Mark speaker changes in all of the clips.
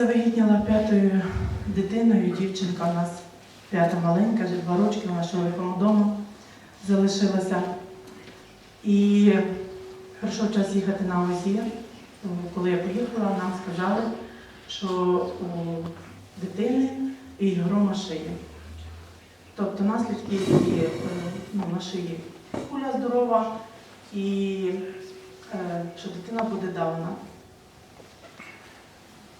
Speaker 1: Завагітніла п'ятою дитиною, дівчинка у нас п'ята маленька, вже два рочки, вона великому дому залишилася. І прийшов час їхати на ОЗІ. Коли я поїхала, нам сказали, що у дитини і грома шиї. Тобто наслідки є е, ну, на шиї куля здорова і е, що дитина буде давна.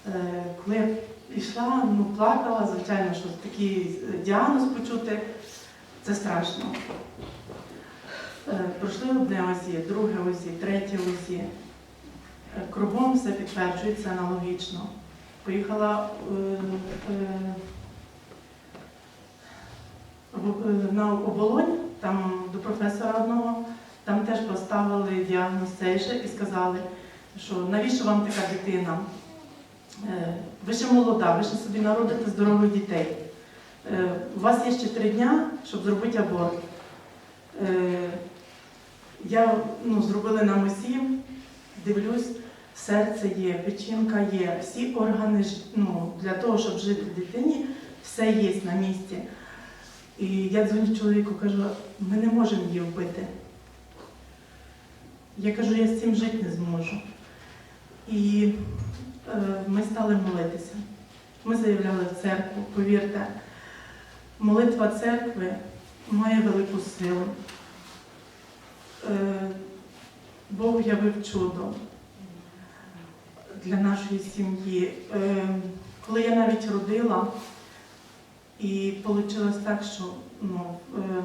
Speaker 1: Е, Коли я пішла, ну, плакала, звичайно, що такий діагноз почути, це страшно. Е, Пройшли одне ОЗІ, друге ОЗІ, третє ОЗІ. Е, Кругом все підтверджується аналогічно. Поїхала е, е, е, на оболонь, там до професора одного, там теж поставили діагноз цей же і сказали, що навіщо вам така дитина? Е, Ви ще молода, ви ще собі народите здорових дітей. Е, У вас є ще три дня, щоб зробити аборт. Е, Я ну, зробила нам усім, дивлюсь, серце є, печінка є, всі органи ну, для того, щоб жити дитині, все є на місці. І я дзвоню чоловіку, кажу, ми не можемо її вбити. Я кажу, я з цим жити не зможу. І стали молитися. Ми заявляли в церкву, повірте, молитва церкви має велику силу. Е, Бог явив чудо для нашої сім'ї. Е, Коли я навіть родила, і вийшло так, що ну, е,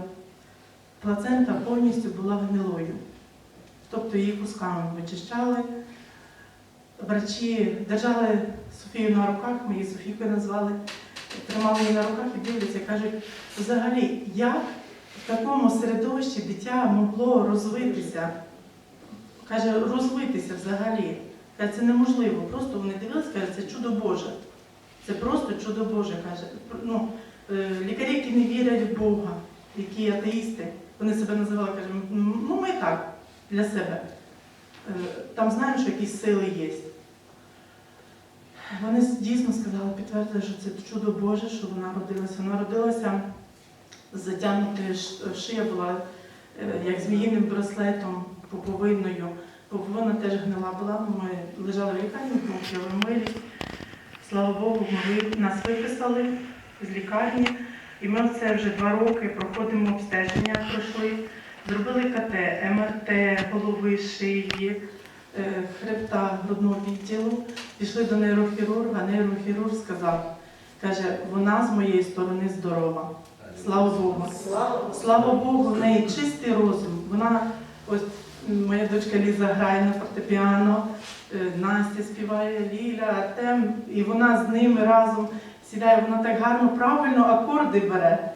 Speaker 1: плацента повністю була гнилою. Тобто її кусками вичищали. Врачі держали Софію на руках, ми її Софійкою назвали, тримали її на руках і дивляться, кажуть, взагалі, як в такому середовищі дитя могло розвитися? Каже, розвитися взагалі. Каже, це неможливо. Просто вони дивилися, каже, це чудо Боже. Це просто чудо Боже, каже. Ну, е, лікарі, які не вірять в Бога, які атеїсти, вони себе називали, каже, ну ми так, для себе. Е, Там знаємо, що якісь сили є. Вони дійсно сказали, підтвердили, що це чудо Боже, що вона родилася. Вона родилася затягнутою шия була е, як зміїним браслетом, поповинною. Поповина теж гнила була. Ми лежали в лікарні, мовчали милі. Слава Богу, ми нас виписали з лікарні. І ми це вже два роки проходимо обстеження, пройшли. Зробили КТ, МРТ, голови, шиї, е, хребта, грудного відділу. Пішли до нейрохірурга, нейрохірург сказав, каже, вона з моєї сторони здорова. Слава Богу. Слава Богу, в неї чистий розум. Вона, ось моя дочка Ліза грає на фортепіано, е, Настя співає, Ліля, Артем, і вона з ними разом сідає, вона так гарно, правильно акорди бере.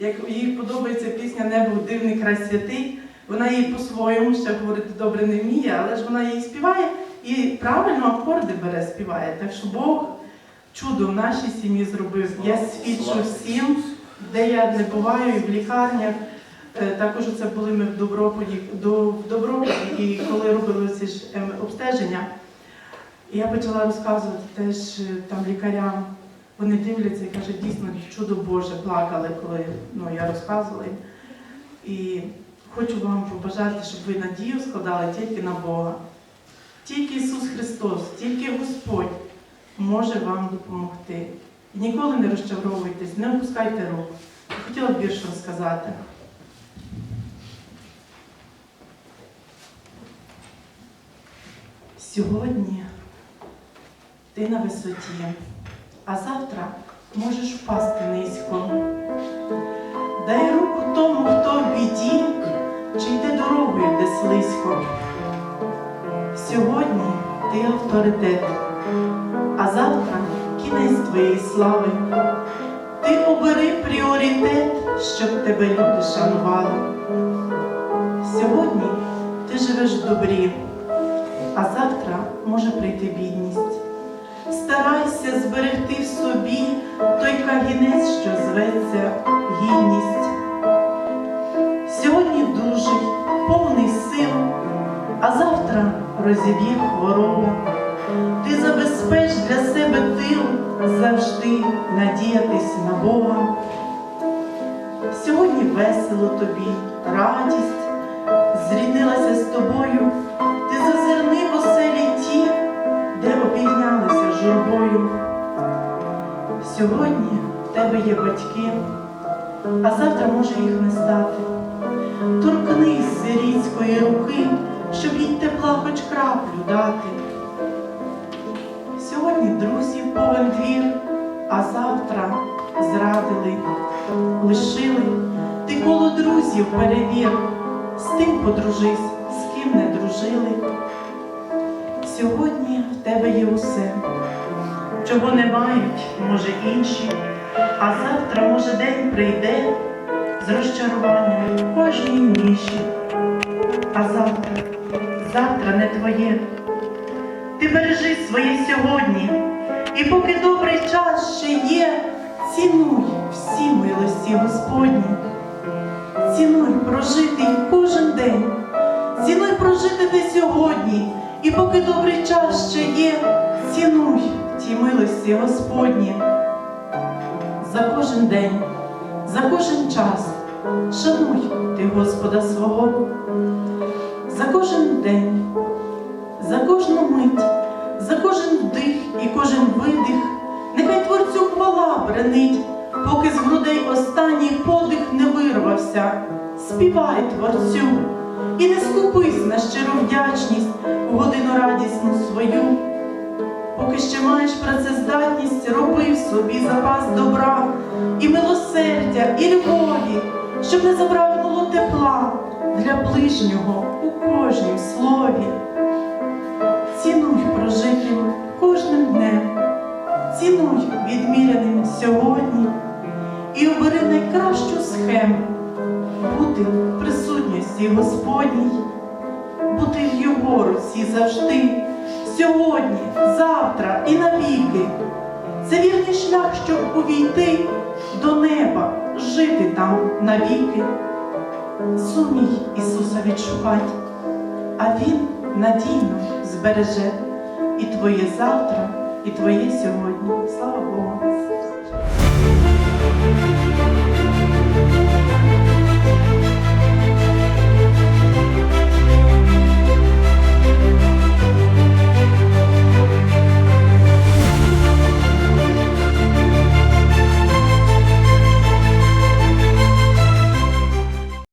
Speaker 1: Як їй подобається пісня Небо дивний край святий, вона її по-своєму ще говорити добре не вміє, але ж вона її співає і правильно акорди бере, співає. Так що Бог чудо в нашій сім'ї зробив. Я свідчу всім, де я не буваю, і в лікарнях. Е, Також це були ми в Доброполі, до, в Доброполі, і коли робили ці ж ем, обстеження, я почала розказувати теж е, там лікарям. Вони дивляться і кажуть, дійсно чудо Боже, плакали, коли ну, я розказувала їм. І хочу вам побажати, щоб ви надію складали тільки на Бога. Тільки Ісус Христос, тільки Господь може вам допомогти. І ніколи не розчаровуйтесь, не опускайте рук. Я Хотіла б вірш розказати. Сьогодні ти на висоті, а завтра можеш впасти низько. Дай руку тому, хто в біді, чи йде дорогою, де слизько. Сьогодні ти авторитет, а завтра кінець твоєї слави. Ти обери пріоритет, щоб тебе люди шанували. Сьогодні ти живеш в добрі, а завтра може прийти бідність. Старайся зберегти в собі той кагінець, що зветься гідність. Сьогодні дужий, повний сил, а завтра розіб'є хворобу. Ти забезпечиш розпеш для себе тил завжди надіятись на Бога. Сьогодні весело тобі, радість зріднилася з тобою, батьки, а завтра може їх не стати. Торкнись сирітської руки, щоб їй тепла хоч краплю дати. Сьогодні друзів повен двір, а завтра зрадили, лишили. Ти коло друзів перевір, з тим подружись, з ким не дружили. Сьогодні в тебе є усе, чого не мають, може, інші, а завтра, може, день прийде з розчаруванням кожній ніші. А завтра, завтра не твоє. Ти бережи своє сьогодні, і поки добрий час ще є, цінуй всі милості Господні. Цінуй прожитий кожен день, цінуй прожити ти сьогодні, і поки добрий час ще є, цінуй ті милості Господні. За кожен день, за кожен час шануй ти Господа свого, за кожен день, за кожну мить, за кожен вдих і кожен видих, нехай творцю хвала бренить, поки з грудей останній подих не вирвався. Співай творцю і не скупись на щиру вдячність у годину радісну свою. Поки ще маєш працездатність, роби в собі запас добра і милосердя, і любові, щоб не забракнуло тепла для ближнього у кожнім слові. Цінуй прожитим кожним днем, цінуй відміряним сьогодні і обери найкращу схему бути в присутності Господній, бути в Його руці завжди, сьогодні, завтра і навіки. Це вірний шлях, щоб увійти до неба, жити там навіки. Сумій Ісуса відшукать, а Він надійно збереже і твоє завтра, і твоє сьогодні. Слава Богу!